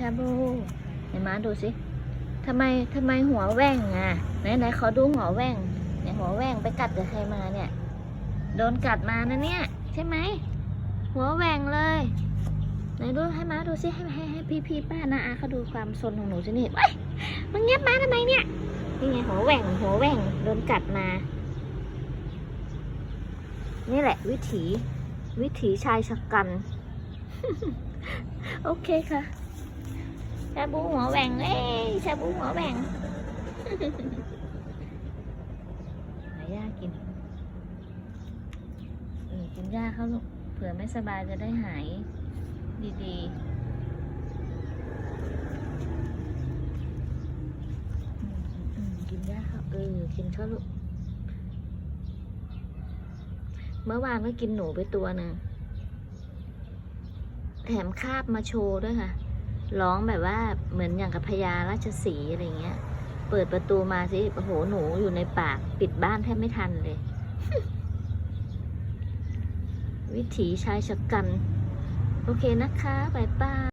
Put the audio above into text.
ชาบูไหนมาดูสิทำไมทำไมหัวแหว่งอะไหนไหนขอดูหัวแหว่งไหนหัวแหว่งไปกัดกับใครมาเนี่ย โดนกัดมานะเนี่ย ใช่ไหมหัวแหว่งเลยไหนดูให้มาดูสิให้ให้ให้พี่พี่ป้านาอาเขาดูความสนของหนูสินี่เอ้ยมันเงียบมาทำไมเนี่ยนี่ไงหัวแหว่งหัวแหว่งโดนกัดมา นี่แหละ วิถี วิถีชายชะกัน โอเคค่ะาบูหัวแหว่งเอ้ยชาบูหัวแหว่งหายากินเออกินยาเขาลูกเผื่อไม่สบายจะได้หายดีๆกินยาเข้าเออกินเขาลูกเมื่อวานก็กินหนูไปตัวหนึ่งแถมคาบมาโชว์ด้วยค่ะ ร้องแบบว่าเหมือนอย่างกับพญาราชสีอะไรเงี้ย เปิดประตูมาสิโอ้โหหนูอยู่ในปากปิดบ้านแทบไม่ทันเลย วิถีชายชะกัน โอเคนะคะบายบาย